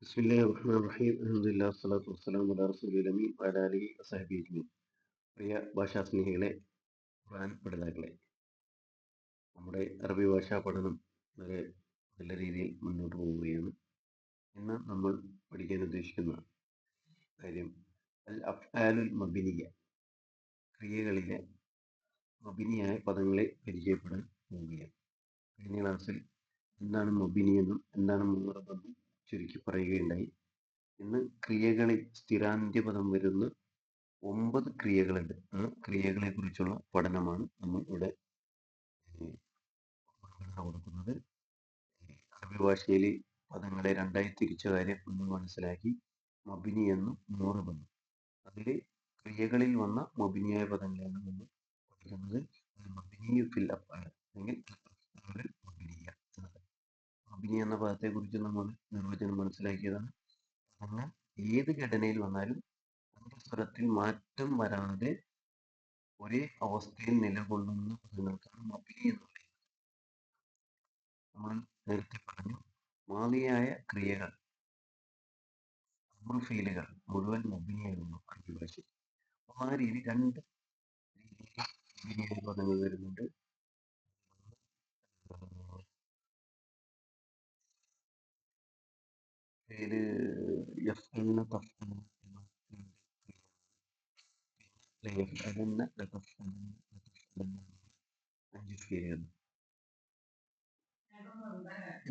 بسم الله الرحمن الرحيم الحمد لله والصلاة والسلام على رسول الأمين وعلى آله وصحبه أجمعين പ്രിയ ഭാഷാസ്നേഹികളെ ഖുർആൻ പഠിതാക്കളെ നമ്മുടെ അറബി ഭാഷാ പഠനം വളരെ നല്ല രീതിയിൽ മുന്നോട്ട് പോവുകയാണ് ഇന്ന് നമ്മൾ പഠിക്കാൻ ഉദ്ദേശിക്കുന്ന കാര്യം അൽ അഫ്ആലുൽ മബിനിയ ക്രിയകളിലെ മബിനിയായ പദങ്ങളെ പരിചയപ്പെടാൻ പോവുകയാണ് കഴിഞ്ഞ ക്ലാസ്സിൽ എന്താണ് മൊബിനി എന്നും എന്താണ് മുഹറബെന്നും ചുരുക്കി പറയുകയുണ്ടായി. ഇന്ന് ക്രിയകളിൽ സ്ഥിരാന്ത്യപദം വരുന്ന ഒമ്പത് ക്രിയകളുണ്ട്. ആ ക്രിയകളെ കുറിച്ചുള്ള പഠനമാണ് നമ്മൾ ഇവിടെ കൊടുക്കുന്നത്. അറബി ഭാഷയിൽ പദങ്ങളെ രണ്ടായി തിരിച്ച കാര്യം നമ്മൾ മനസ്സിലാക്കി. മബിനി എന്നും മുഹറബെന്നും അതിൽ ക്രിയകളിൽ വന്ന മബിനിയായ പദങ്ങളെയാണ് നമ്മൾ പഠിക്കുന്നത്. മബിനി ഫിൽ അല്ലെങ്കിൽ മബിനിയ മബിനി എന്ന പദത്തെ കുറിച്ച് നമ്മൾ നിർവചനം മനസ്സിലാക്കിയതാണ്. പദങ്ങൾ ഏത് ഘടനയിൽ വന്നാലും സ്വരത്തിൽ മാറ്റം വരാതെ ഒരേ അവസ്ഥയിൽ നിലകൊള്ളുന്ന പദങ്ങൾക്കാണ് മബിനി എന്ന് പറയുന്നത്. നമ്മൾ നേരത്തെ പറഞ്ഞു മാലിയായ ക്രിയകൾ ഫീലുകൾ മുഴുവൻ മബിനിയായിരുന്നു ഭാഷയിൽ അപ്പോൾ ആ രീതി രണ്ട് രീതിയിൽ പദങ്ങൾ വരുന്നുണ്ട്?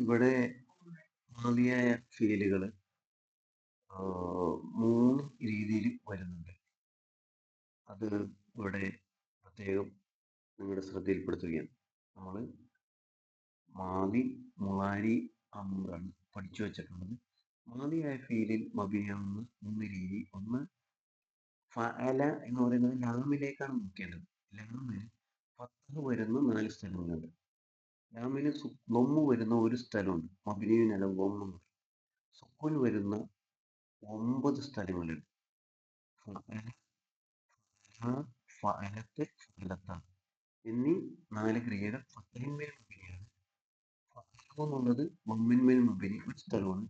ഇവിടെ ആദിയായ ഫീലുകൾ മൂന്ന് രീതിയിൽ വരുന്നുണ്ട്. അത് ഇവിടെ പ്രത്യേകം നിങ്ങളുടെ ശ്രദ്ധയിൽപ്പെടുത്തുകയാണ്. നമ്മൾ മാതി മുളാരി അമ്രാണ് പഠിച്ചു വെച്ചിട്ടുള്ളത് മാതിയായ ഫീലിൽ മബിയാവുന്ന മൂന്ന് രീതി ഒന്ന് ഫഅല എന്ന് പറയുന്നത് ലാമിലേക്കാണ് നോക്കേണ്ടത്. ലാമിന് ഫത്ത് വരുന്ന നാല് സ്ഥലങ്ങളുണ്ട് ലാമിന് ലൊമ്മ് വരുന്ന ഒരു സ്ഥലമുണ്ട്. മബിനിയുനല ലൊമ്മ സുക്കുൻ വരുന്ന ഒമ്പത് സ്ഥലങ്ങളുണ്ട്. എന്നീ നാല് ക്രിയകൾ ഫത്തഹിന്മേൽ മബിനിയാണ്. ഫഅലു എന്നുള്ളത് മമ്മിന്മേൽ മബിനി ഒരു സ്ഥലമാണ്.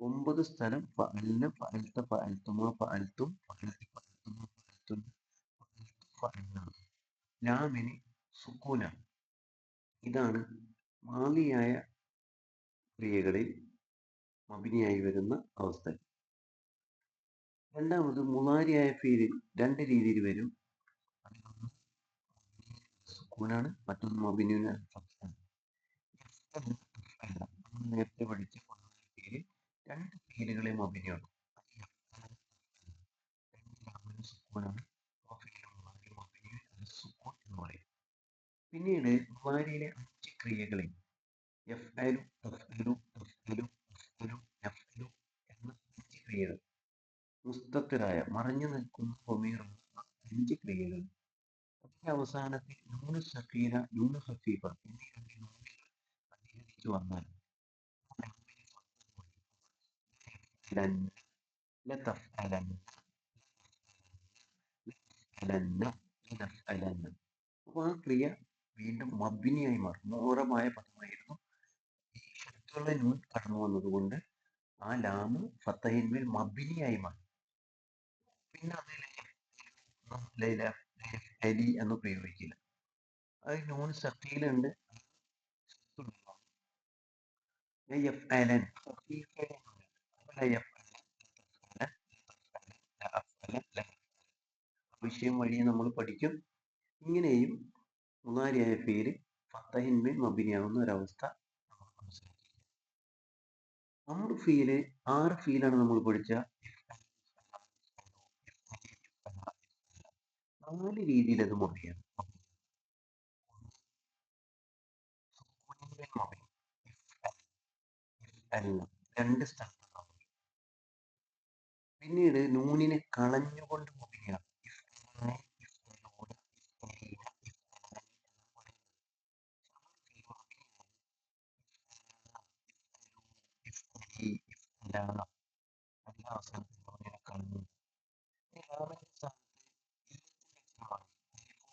ഒമ്പത് സ്ഥലം ഫഅലിന ഫഅൽത്ത ഫഅൽത്തുമ ഫഅൽത്തും ഫഅൽത്തി ഫഅൽത്തുമ ഫഅൽത്തു ഫഅൽന ലാമിന് സുക്കൂനാണ് ഇതാണ് മാലിയായ ക്രിയകളിൽ മബിനിയായി വരുന്ന അവസ്ഥ. രണ്ടാമത് മുളാരിയായ ഫീലിൽ രണ്ട് രീതിയിൽ വരും. സുക്കൂനാണ് മറ്റൊന്ന് മബിനുവിന് നേരത്തെ പഠിച്ച രണ്ട് ഫീലുകളെ മബിനിയാണ്. രണ്ട് ലാമിന് സുക്കൂനാണ്. ആ ഫീൽ മുളാരി മബിനി അത് സുക്കൂൻ എന്ന് പറയും പിന്നീട് മുളാരിയിലെ അഞ്ച് ക്രിയകളെ യഫ്അലു തഫ്അലു തഫ്അലു തഫ്അലു യഫ്അലു എന്ന അഞ്ച് ക്രിയകൾ. മുസ്തത്തിലായ മറഞ്ഞു നിൽക്കുന്ന ഹൊമീറുള്ള അഞ്ച് ക്രിയകൾ. അതിന്റെ അവസാനത്തിൽ നൂന് സഫീന നൂന് ഹഫീഫ എന്നീ രണ്ട് നൂനുകൾ അധികരിച്ചു വന്നാൽ ആ ലാമിന് ഫത്ത് വരും. ലയഫ്അലന്ന, ലതഫ്അലന്ന, ലതഫ്അലന്ന, ലതഫ്അലന്ന. അപ്പൊ ആ ക്രിയ വീണ്ടും മബിനിയായി മാറും മോറമായ പദമായിരുന്നു ഈ ശക്തിയുള്ള നൂൻ കടന്നു വന്നതുകൊണ്ട് ആ ലാമ് ഫത്തഹിന്മേൽ മബിനിയായി മാറി പിന്നെ അത് ലൈല അലി എന്ന് പ്രയോഗിക്കില്ല അത് നൂൻ സക്കീലുണ്ട് വിഷയം വഴി നമ്മൾ പഠിക്കും. ഇങ്ങനെയും മുതാരിയായ പേര് ഫത്തഹിന്മേൽ മബിനിയാവുന്ന ഒരവസ്ഥ അമർ ഫീൽ ആറ് ഫീലാണ് നമ്മൾ പഠിച്ച. നാല് രീതിയിൽ അത് മൊബിയാണ് രണ്ട് സ്ഥലത്തുണ്ടാവും പിന്നീട് നൂനിനെ കളഞ്ഞുകൊണ്ട് അലിഫോ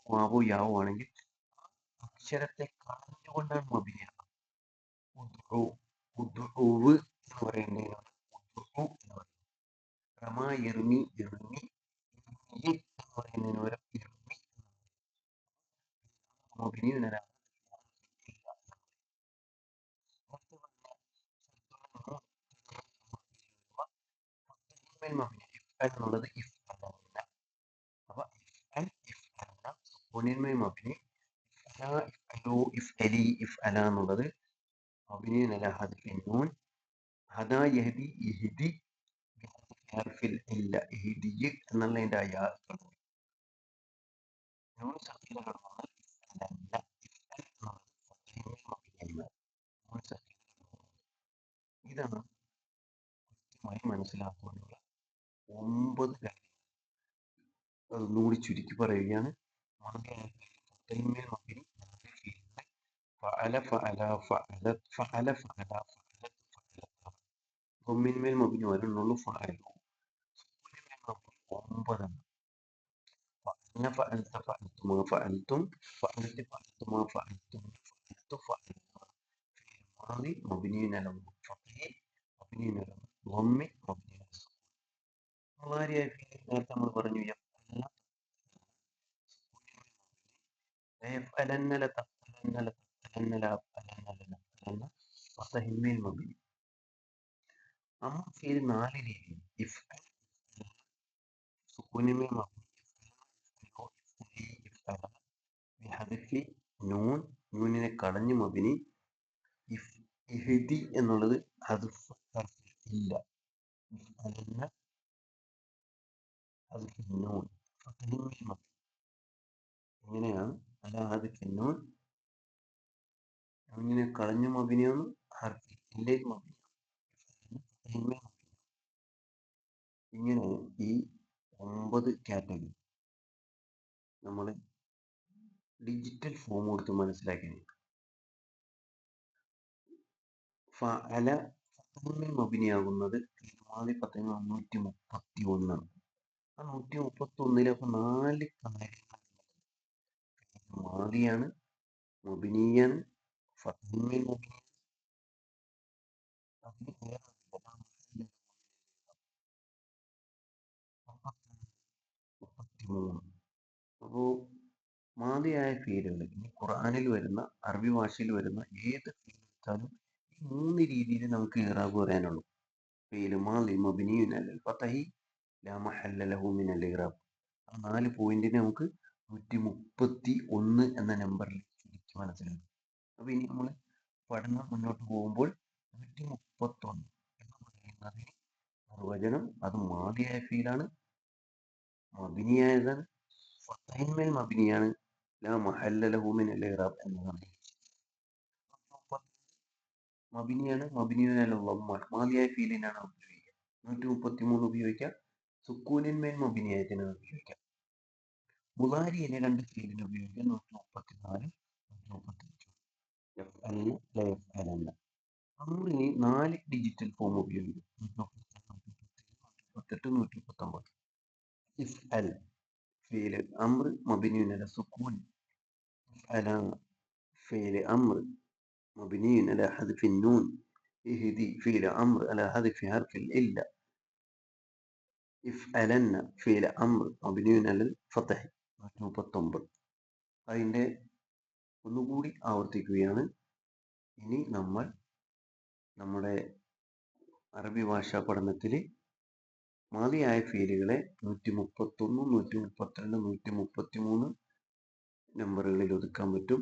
വാവോ അക്ഷരത്തെ കളഞ്ഞുകൊണ്ടാണ് സുക്കൂനിന്മേൽ يرمي يرمي يرمي يرمي يرمي يرمي يرمي يفعلن يفعل يفعلن ونين من المؤمنين يفعل يفعلوا يفعلي يفعلان الذي مؤمنين على هذا النون هذا يهدي يهدي ഹർഫിൽ ഇല്ല. ഇഹ്ദി എന്നുള്ളതിന്റെ ആ യാ തുടങ്ങി നൂൻ സക്കീല കടന്നാൽ ഇഫ് അലല്ല അൽ എന്നുള്ളത് ഫത്തഹിന്മേൽ മബിനിയായി മാറി നൂൻ സക്കീല ഇതാണ് കൃത്യമായി മനസ്സിലാക്കുവാനുള്ള ഒമ്പത് കാര്യങ്ങൾ അതൊന്നുകൂടി ചുരുക്കി പറയുകയാണ്. ഫീലുകൾ ഫഅല ഫഅല മബിനി ഒമ്പതെണ്ണം فأنا فعلت فعلت ما فعلتم فعلت فعلت ما فعلتم فعلت فعلنا في الماضي مبني على الفتح مبني على الضم مبني على السكون مضارع في നേരത്തെ നമ്മൾ പറഞ്ഞു يفعلن ليفعلن لتفعلن لتفعلن لأفعلن لنفعلن فتح مبني أما في നാല് രീതി ഇഫ്അൽ സുക്കൂനിന്മേൽ മബനി ബിഹദഫി നൂൻ നൂനിനെ കളഞ്ഞു മബിനി ഇഫ് ഇഹ്ദി എന്നുള്ളത് ഹർഫിൽ ഇല്ല അലന്ന ഹദഫി നൂൻ ഫതഹിന്മേൽ അല്ല ഹദഫി നൂൻ നൂനിനെ കളഞ്ഞ് മബിനിയാണ് ഹർഫിൽ ഇല്ലേക്ക് മബിനി ഇങ്ങനെ ഈ ഒമ്പത് കാറ്റഗറി. നമ്മൾ ഡിജിറ്റൽ ഫോം കൊടുത്ത് മനസ്സിലാക്കി ഫഅല ഫഅലിൽ മബിനിയാകുന്നത് തിരുമാതി പത്തിന് നൂറ്റി മുപ്പത്തി ഒന്നാണ് ആ നൂറ്റി മുപ്പത്തി ഒന്നിൽ അപ്പൊ നാല് കാര്യങ്ങൾ മാതിയാണ് മബിനിയാണ് ഫഅലിൽ മബിനി അതിന് വേറെ മുപ്പത്തി മൂന്ന് അപ്പോ മാതിയായ ഫീലുകൾ ഇനി ഖുർആനിൽ വരുന്ന അറബി ഭാഷയിൽ വരുന്ന ഏത് ഫീൽ ഈ മൂന്ന് രീതിയിൽ നമുക്ക് ഇറാബ് പറയാനുള്ളൂ. ഫീൽ മാലി മബിനിയുൻ അല്ലൽ ഫതഹി ലാ മഹല്ല ലഹു മിനൽ ഇറാബ് ആ നാല് പോയിന്റിനെ നമുക്ക് നൂറ്റി മുപ്പത്തി ഒന്ന് എന്ന നമ്പറിൽ ചുരുക്കി മനസ്സിലാക്കും. അപ്പൊ ഇനി നമ്മൾ പഠനം മുന്നോട്ട് പോകുമ്പോൾ നൂറ്റി മുപ്പത്തൊന്ന് എന്ന് പറയുന്നതിന് നിർവചനം അത് മാതിയായ ഫീലാണ് മബിനിയായതാണ് ഫത്തഹിന്മേൽ മബിനിയാണ് മബിനിയാണ് മാതിയായ ഫീലിനാണ് ഉപയോഗിക്കുക. നൂറ്റി മുപ്പത്തി മൂന്ന് ഉപയോഗിക്കാം സുക്കൂനിന്മേൽ മബിനിയായതിന് ഉപയോഗിക്കാം. മുതാരിയിലെ രണ്ട് ഫീലിന് ഉപയോഗിക്കാം. നൂറ്റി മുപ്പത്തി നാല് നൂറ്റി മുപ്പത്തി അഞ്ച് നാല് ഡിജിറ്റൽ ഫോം ഉപയോഗിക്കും. നൂറ്റി മുപ്പത്തെട്ട് നൂറ്റി ഇഫ് അൽ ഫീല് അമ്ര മബിനിയുൻ അല സുക്കൂൻ അല ഫീല് അമ്ര مبني على حذف النون اهدي فعل أمر على حذف حرف الإلا افعلن فعل أمر مبني على الفتح മുപ്പത്തൊമ്പത് അതിൻ്റെ ഒന്നുകൂടി ആവർത്തിക്കുകയാണ് ഇനി നമ്മൾ നമ്മുടെ അറബി ഭാഷാ പഠനത്തിൽ മാതിയായ ഫീലുകളെ നൂറ്റി മുപ്പത്തൊന്ന് നൂറ്റി മുപ്പത്തിരണ്ട് നൂറ്റി മുപ്പത്തി മൂന്ന് നമ്പറുകളിൽ ഒതുക്കാൻ പറ്റും.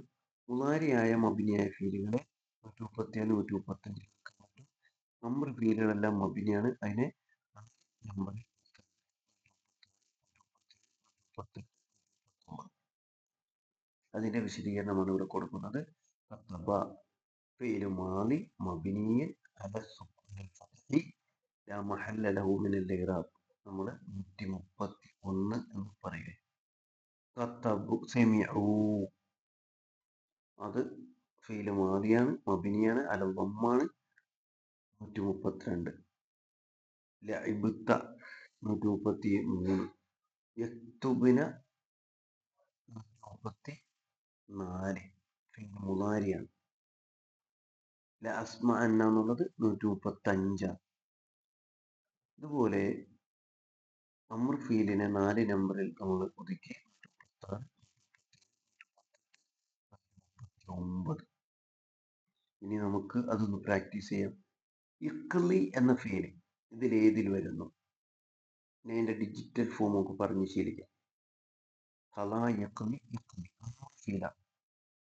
മുതാരിയായ മബിനിയായ ഫീലുകളെ നൂറ്റി മുപ്പത്തിയാൽ നൂറ്റി മുപ്പത്തഞ്ചിൽ ഒതുക്കാൻ പറ്റും. നമ്പർ ഫീലുകളെല്ലാം മബിനിയാണ്. അതിനെ നമ്പറിൽ അതിന്റെ വിശദീകരണമാണ് ഇവിടെ കൊടുക്കുന്നത്. ഫീലു മാലി മബിനിയൻ അല ലാ മഹല്ല ലഹു മിനൽ ഇറാബ് നമ്മൾ നൂറ്റി മുപ്പത്തി ഒന്ന് എന്ന് പറയുക അത് ഫീൽ മാതിയാണ് മബിനിയാണ് അല വമ്മാണ് നൂറ്റി മുപ്പത്തിരണ്ട് ലൈബുത്ത നൂറ്റി മുപ്പത്തി മൂന്ന് യക്തുബിന നൂറ്റി മുപ്പത്തി നാല് ഫീൽ മുതാരിയാണ്. അസ്മ എന്നുള്ളത് നൂറ്റി മുപ്പത്തി അഞ്ചാണ് ഇതുപോലെ അമർ ഫീലിനെ നാല് നമ്പറിൽ നമ്മൾ ഒതുക്കി ഒമ്പത് ഇനി നമുക്ക് അതൊന്ന് പ്രാക്ടീസ് ചെയ്യാം. ഇക്ലി എന്ന ഫീൽ ഇതിൽ ഏതിൽ വരുന്നു? ഇനി എന്റെ ഡിജിറ്റൽ ഫോം നമുക്ക് പറഞ്ഞ് ശീലിക്കാം. കലാ യക്മി യക്മി ഫീല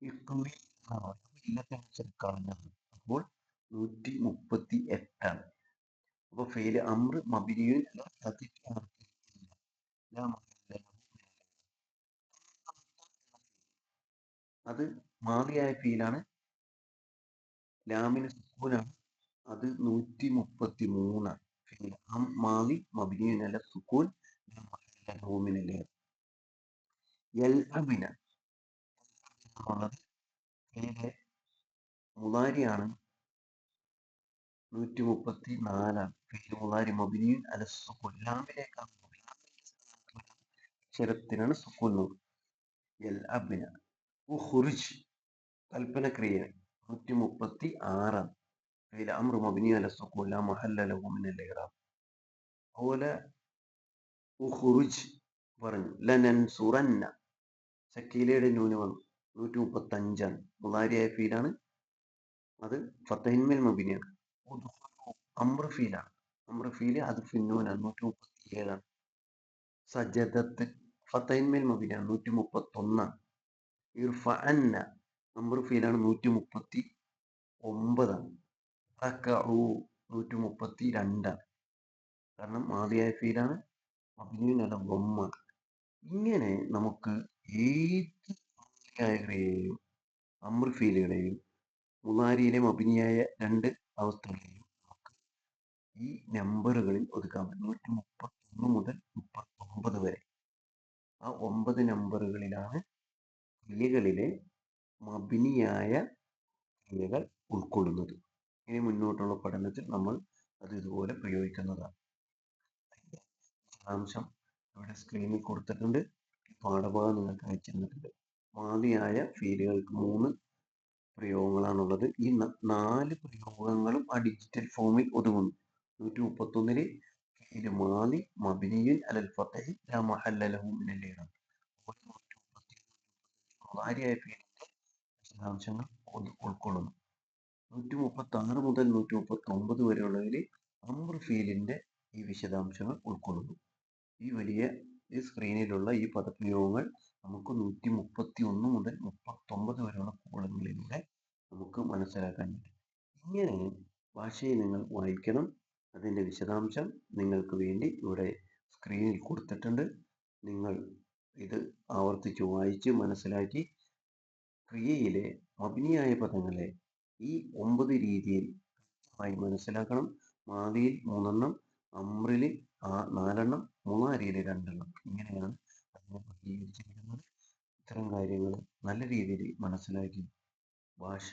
യക്മി ഇല്ലത്തെ കളഞ്ഞത് അപ്പോൾ നൂറ്റി മുപ്പത്തി എട്ടാണ്. അപ്പൊ ഫെയിൽ അമ്ര മബിനിയുൻ അത് മാറിയായ ഫീലാണ്. ലാമിന് സുക്കൂനാണ്. അത് നൂറ്റി മുപ്പത്തി മൂന്നാണ് ഫീൽ മാലി മബിനിയുനല്ല സുക്കൂൻ ഹൂമിനല്ലേ എൽ അബിന. മുതാരിയാണ് നൂറ്റി മുപ്പത്തി നാലാണ് മബിനിയുൻ അല സുക്കൂൻ ലാമിലേക്കാണ് അക്ഷരത്തിനാണ് സുക്കൂൻ എൽ അബിന. ഉഹുറിജ് കൽപ്പന ക്രിയ നൂറ്റി മുപ്പത്തി ആറാണ് പറഞ്ഞു. ലനൻസുറന്ന. സക്കീലയുടെ നൂന് വന്നു. നൂറ്റി മുപ്പത്തി അഞ്ചാണ് മുതാരിയായ ഫീലാണ്. അത് ഫത്തഹിന്മേൽ മബിനിയാണ്. അമ്ര ഫീലാണ് അത് സജദത്ത് ഫത്തൈൻമേൽ മബിനാണ്. നൂറ്റി മുപ്പത്തി ഒന്നാണ് ഇർഫ അന്ന നൂറ്റി മുപ്പത്തി ഒമ്പതാണ് നൂറ്റി മുപ്പത്തി രണ്ടാണ് കാരണം മാതിയായ ഫീലാണ് അഭിനയനല്ല ബൊമ്മ. ഇങ്ങനെ നമുക്ക് ഏത് ക്രിയയെയും അമ്ര ഫീലുകളെയും മുതാരിയിലെയും അഭിനയായ രണ്ട് അവസ്ഥകളെയും നമുക്ക് ഈ നമ്പറുകളിൽ ഒതുക്കാൻ പറ്റും. നൂറ്റി മുപ്പത്തൊന്ന് മുതൽ മുപ്പത്തൊമ്പത് വരെ. ആ ഒമ്പത് നമ്പറുകളിലാണ് ക്രിയകളിലെ മബിനിയായ ക്രിയകൾ ഉൾക്കൊള്ളുന്നത്. ഇനി മുന്നോട്ടുള്ള പഠനത്തിൽ നമ്മൾ അത് ഇതുപോലെ പ്രയോഗിക്കുന്നതാണ്. വിശദാംശം ഇവിടെ സ്ക്രീനിൽ കൊടുത്തിട്ടുണ്ട്. പാഠഭാഗം നിങ്ങൾക്ക് അയച്ചു തന്നിട്ടുണ്ട്. മാതിയായ ഫീലുകൾക്ക് മൂന്ന് പ്രയോഗങ്ങളാണുള്ളത്. ഈ നാല് പ്രയോഗങ്ങളും ആ ഡിജിറ്റൽ ഫോമിൽ ഒതുങ്ങുന്നു. നൂറ്റി മുപ്പത്തൊന്നിൽ വിശദാംശങ്ങൾ ഉൾക്കൊള്ളുന്നു നൂറ്റി മുപ്പത്തി ആറ് മുതൽ നൂറ്റി മുപ്പത്തി ഒമ്പത് വരെയുള്ളതിൽ അമ്ര ഫീലിന്റെ ഈ വിശദാംശങ്ങൾ ഉൾക്കൊള്ളുന്നു. ഈ വലിയ ഈ സ്ക്രീനിലുള്ള ഈ പദപ്രയോഗങ്ങൾ നമുക്ക് നൂറ്റി മുപ്പത്തി ഒന്ന് മുതൽ മുപ്പത്തൊമ്പത് വരെയുള്ള കോളങ്ങളിലൂടെ നമുക്ക് മനസ്സിലാക്കാൻ പറ്റും. ഇങ്ങനെ ഭാഷയെ നിങ്ങൾ വായിക്കണം. അതിന്റെ വിശദാംശം നിങ്ങൾക്ക് വേണ്ടി ഇവിടെ സ്ക്രീനിൽ കൊടുത്തിട്ടുണ്ട്. നിങ്ങൾ ഇത് ആവർത്തിച്ച് വായിച്ച് മനസ്സിലാക്കി ക്രിയയിലെ മബിനിയായ പദങ്ങളെ ഈ ഒമ്പത് രീതിയിൽ കൃത്യമായി മനസ്സിലാക്കണം. മാതിയിൽ മൂന്നെണ്ണം അമ്രിൽ നാലെണ്ണം മൂന്നാരിയിൽ രണ്ടെണ്ണം. ഇങ്ങനെയാണ് അതിനെ വർഗീകരിച്ചിരിക്കുന്നത് ഇത്തരം കാര്യങ്ങൾ നല്ല രീതിയിൽ മനസ്സിലാക്കി ഭാഷ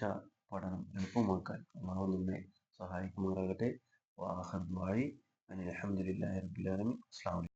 പഠനം എളുപ്പമാക്കാൻ അള്ളാഹു നമ്മെ സഹായിക്കുമാറാകട്ടെ. വാഹദ് ദ്വാഴി അനിൽ റബ്ബുലാലമി അസ്ലാം